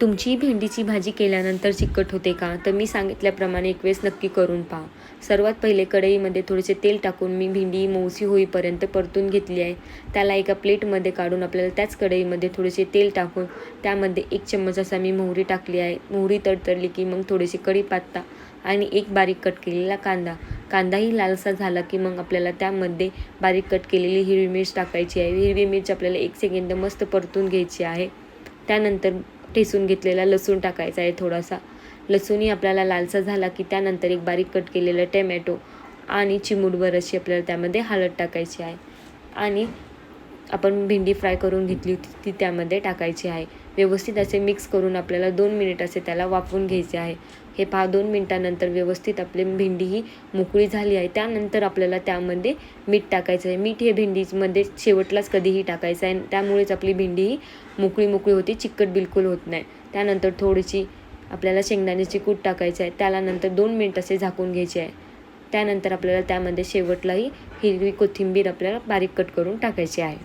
तुमची भेंडीची भाजी केल्यानंतर चिकट होते का? तर मी सांगितल्याप्रमाणे एक वेळेस नक्की करून पहा. सर्वात पहिले कढईमध्ये थोडेसे तेल टाकून मी भेंडी मौसी होईपर्यंत परतून घेतली आहे. त्याला एका प्लेटमध्ये काढून आपल्याला त्याच कढईमध्ये थोडेसे तेल टाकून त्यामध्ये एक चम्मच असा मी मोहरी टाकली आहे. मोहरी तडतडली की मग थोडेसे कढीपत्ता आणि एक बारीक कट केलेला कांदा. कांदाही लालसा झाला की मग आपल्याला त्यामध्ये बारीक कट केलेली हिरवी मिरच टाकायची आहे. हिरवी मिरच आपल्याला एक सेकंद मस्त परतून घ्यायची आहे. त्यानंतर ठेसून घेतलेला लसूण टाकायचा आहे थोडासा. लसूणही आपल्याला लालसा झाला की त्यानंतर एक बारीक कट केलेलं टॅमॅटो आणि चिमूटभर अशी आपल्याला त्यामध्ये हळद टाकायची आहे. आणि आपण भेंडी फ्राय करून घेतली होती ती त्यामध्ये टाकायची आहे. व्यवस्थित असे मिक्स करून आपल्याला दोन मिनिट असे त्याला वाफवून घ्यायचे आहे. हे पहा दोन मिनटानंतर व्यवस्थित आपली भेंडी ही मोकळी झाली आहे. त्यानंतर आपल्याला त्यामध्ये मीठ टाकायचं आहे. मीठ हे भेंडीमध्ये शेवटलाच कधीही टाकायचं आहे. त्यामुळेच आपली भेंडी ही मोकळी मोकळी होती चिकट बिलकुल होत नाही. त्यानंतर थोडीशी आपल्याला शेंगदाण्याची कूट टाकायची आहे. त्याला नंतर दोन मिनिट असे झाकून घ्यायचे आहे. त्यानंतर आपल्याला त्यामध्ये शेवटलाही हिरवी कोथिंबीर आपल्याला बारीक कट करून टाकायची आहे.